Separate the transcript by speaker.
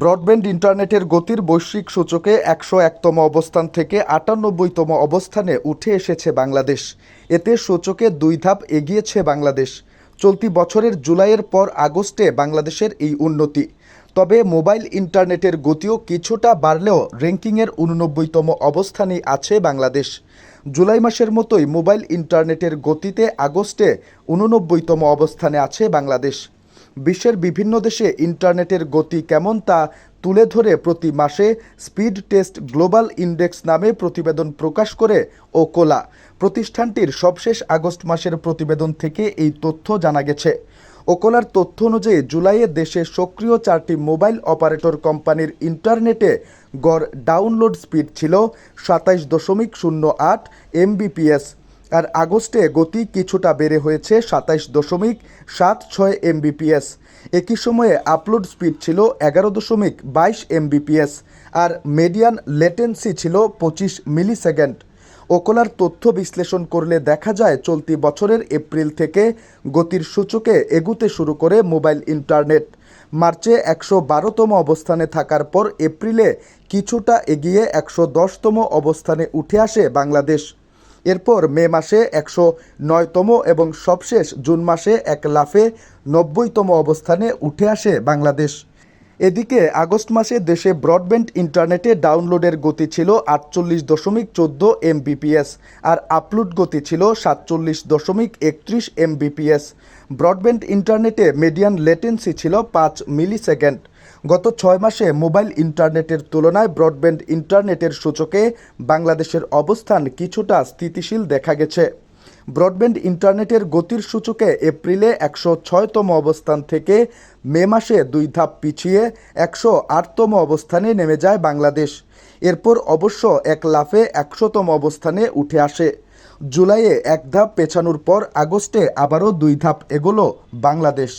Speaker 1: Broadband ইন্টারনেটের গতির বৈশ্বিক সূচকে একশো একতম অবস্থান থেকে আটানব্বইতম অবস্থানে উঠে এসেছে বাংলাদেশ। এতে সূচকে দুই ধাপ এগিয়েছে বাংলাদেশ। চলতি বছরের জুলাইয়ের পর আগস্টে বাংলাদেশের এই উন্নতি। তবে মোবাইল ইন্টারনেটের গতিও কিছুটা বাড়লেও র্যাঙ্কিংয়ের উননব্বইতম অবস্থানেই আছে বাংলাদেশ। জুলাই মাসের মতোই মোবাইল ইন্টারনেটের গতিতে আগস্টে উননব্বইতম অবস্থানে আছে বাংলাদেশ। বিশ্বের বিভিন্ন দেশে ইন্টারনেটের গতি কেমন তা তুলে ধরে প্রতি মাসে স্পিড টেস্ট গ্লোবাল ইন্ডেক্স নামে প্রতিবেদন প্রকাশ করে ওকোলা। প্রতিষ্ঠানটির সবশেষ আগস্ট মাসের প্রতিবেদন থেকে এই তথ্য জানা গেছে। ওকোলার তথ্য অনুযায়ী জুলাইয়ে দেশে সক্রিয় চারটি মোবাইল অপারেটর কোম্পানির ইন্টারনেটে গড় ডাউনলোড স্পিড ছিল সাতাইশ দশমিক শূন্য আট এমবিপিএস আর আগস্টে গতি কিছুটা বেড়ে হয়েছে সাতাইশ দশমিক সাত ছয় এমবিপিএস একই সময়ে আপলোড স্পিড ছিল এগারো দশমিক বাইশ এমবিপিএস আর মিডিয়ান লেটেন্সি ছিল পঁচিশ মিলি সেকেন্ড ওকলার তথ্য বিশ্লেষণ করলে দেখা যায় চলতি বছরের এপ্রিল থেকে গতির সূচকে এগুতে শুরু করে মোবাইল ইন্টারনেট। মার্চে একশো বারোতম অবস্থানে থাকার পর এপ্রিলে কিছুটা এগিয়ে একশো দশতম অবস্থানে উঠে আসে বাংলাদেশ। এরপর মে মাসে একশো নয়তম এবং সবশেষ জুন মাসে এক লাফে নব্বইতম অবস্থানে উঠে আসে বাংলাদেশ। এদিকে আগস্ট মাসে দেশে ব্রডব্যান্ড ইন্টারনেটে ডাউনলোডের গতি ছিল আটচল্লিশ দশমিক চোদ্দ এমবিপিএস আর আপলোড গতি ছিল সাতচল্লিশ দশমিক একত্রিশ এমবিপিএস ব্রডব্যান্ড ইন্টারনেটে মিডিয়ান লেটেন্সি ছিল পাঁচ মিলি সেকেন্ড গত ছয় মাসে মোবাইল ইন্টারনেটের তুলনায় ব্রডব্যান্ড ইন্টারনেটের সূচকে বাংলাদেশের অবস্থান কিছুটা স্থিতিশীল দেখা গেছে। ব্রডব্যান্ড ইন্টারনেটের গতির সূচকে এপ্রিলে একশো ছয়তম অবস্থান থেকে মে মাসে দুই ধাপ পিছিয়ে একশো আটতম অবস্থানে নেমে যায় বাংলাদেশ। এরপর অবশ্য এক লাফে একশোতম অবস্থানে উঠে আসে। জুলাইয়ে এক ধাপ পেছানোর পর আগস্টে আবারও দুই ধাপ এগোল বাংলাদেশ।